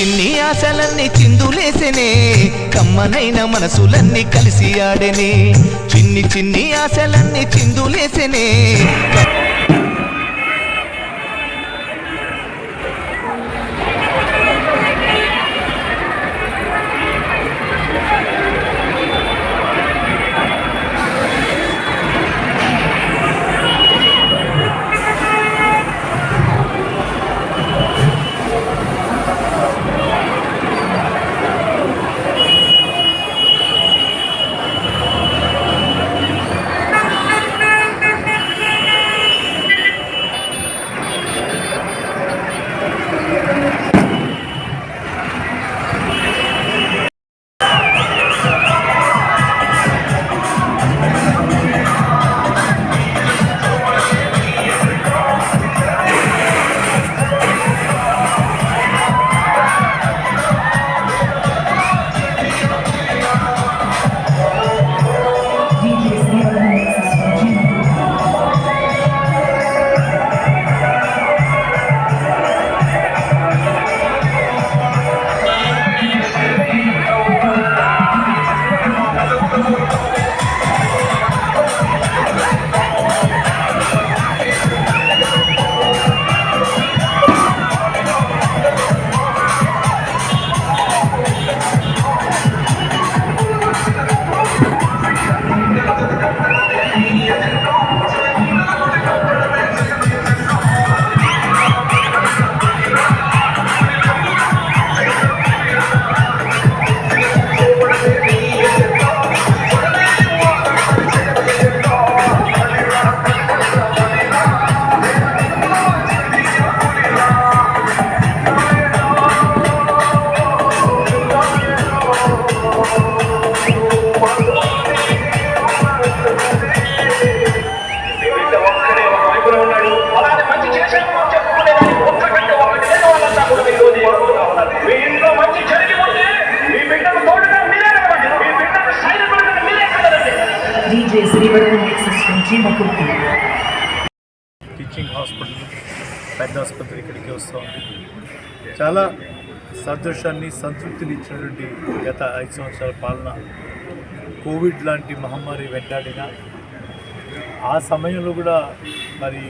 చిన్ని ఆశలన్నీ చిందులేసెనే కమ్మనైన మనసులన్నీ కలిసి ఆడెనే. చిన్ని చిన్ని ఆశలన్నీ చిందులేసెనే టీచింగ్ హాస్పిటల్ పెద్ద ఆసుపత్రి ఇక్కడికి వస్తాం చాలా సంతోషాన్ని సంతృప్తిని ఇచ్చినటువంటి గత ఐదు సంవత్సరాల పాలన కోవిడ్ లాంటి మహమ్మారి వెంటాడిన ఆ సమయంలో కూడా మరి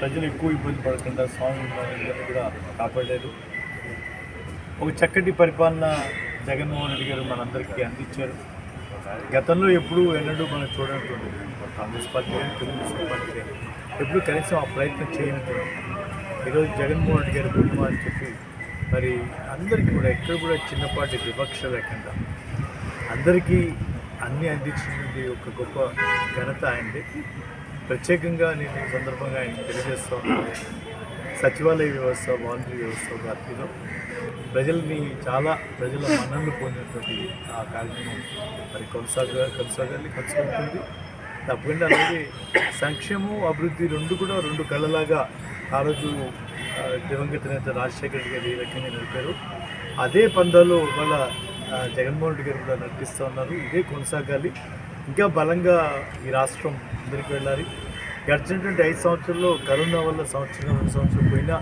ప్రజలు ఎక్కువ ఇబ్బంది పడకుండా స్వామి కూడా కాపాడారు. ఒక చక్కటి పరిపాలన జగన్మోహన్ రెడ్డి గారు మనందరికీ అందించారు. గతంలో ఎప్పుడూ ఎన్నడూ మనం చూడనటువంటి కాంగ్రెస్ పార్టీ కానీ తెలుగుదేశం పార్టీ కానీ ఎప్పుడు కనీసం ఆ ప్రయత్నం చేయనటువంటి ఈరోజు జగన్మోహన్ రెడ్డి గారు కుటుంబం అని చెప్పి మరి అందరికీ కూడా ఎక్కడ కూడా చిన్నపాటి వివక్ష లేకుండా అందరికీ అన్నీ అందించినటువంటి ఒక గొప్ప ఘనత ఆయనది. ప్రత్యేకంగా నేను ఈ సందర్భంగా ఆయన తెలియజేస్తా సచివాలయ వ్యవస్థ వాలంటరీ వ్యవస్థ వ్యాప్తిలో ప్రజల్ని చాలా ప్రజల మన్నలు పొందినటువంటి ఆ కార్యక్రమం మరి కొనసాగ కొనసాగాలి కొనసాగుతుంది. తప్పకుండా అనేది సంక్షేమం అభివృద్ధి రెండు కూడా రెండు కళ్ళలాగా ఆ రోజు దివంగత నేత రాజశేఖర రెడ్డి గారు ఈ రకంగా నడిపారు అదే పందాలో వాళ్ళ జగన్మోహన్ రెడ్డి గారు కూడా నడిపిస్తూ ఉన్నారు. ఇదే కొనసాగాలి. ఇంకా బలంగా ఈ రాష్ట్రం ముందుకు వెళ్ళాలి. గడిచినటువంటి ఐదు సంవత్సరాల్లో కరోనా వల్ల సంవత్సరం రెండు సంవత్సరం పోయినా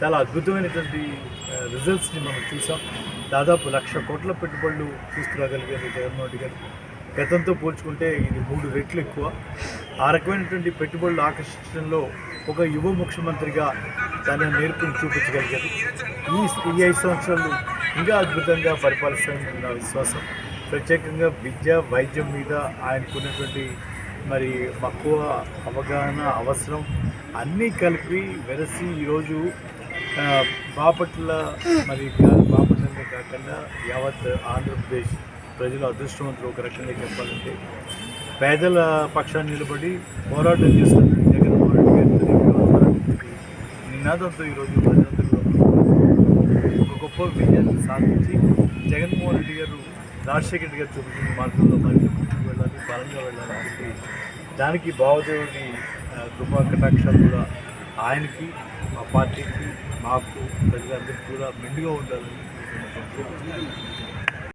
చాలా అద్భుతమైనటువంటి రిజల్ట్స్ని మనం చూసాం. దాదాపు లక్ష కోట్ల పెట్టుబడులు తీసుకురాగలిగారు జగన్మోహన్ రెడ్డి గారు. గతంతో పోల్చుకుంటే ఇది మూడు రెట్లు ఎక్కువ. ఆ రకమైనటువంటి పెట్టుబడులు ఆకర్షించడంలో ఒక యువ ముఖ్యమంత్రిగా తన నేర్పుని చూపించగలిగారు ఈ ఈ ఐదు సంవత్సరాలు ఇంకా అద్భుతంగా పరిపాలిస్తారని నా విశ్వాసం. ప్రత్యేకంగా విద్య వైద్యం మీద ఆయనకున్నటువంటి మరి మక్కువ అవగాహన అవసరం అన్నీ కలిపి వెరసి ఈరోజు బాపట్ల మరి బాపట్లనే కాకుండా యావత్ ఆంధ్రప్రదేశ్ ప్రజలు అదృష్టవంతులు ఒక రకంగా చెప్పాలంటే పేదల పక్షాన్ని నిలబడి పోరాటం చేస్తున్న జగన్మోహన్ రెడ్డి గారి నినాదంతో ఈరోజు ప్రజలందరూ ఒక గొప్ప విజయాన్ని సాధించి జగన్మోహన్ రెడ్డి గారు రాజశేఖర రెడ్డి గారు చూపించిన మార్గంలో మరింత ముందుకు వెళ్ళాలి బలంగా వెళ్ళాలి దానికి భావదేవుడి ఆ, కృపా కటాక్షాలు కూడా ఆయనకి మా పార్టీకి మాకు ప్రజలందరికీ కూడా మెండుగా ఉండాలని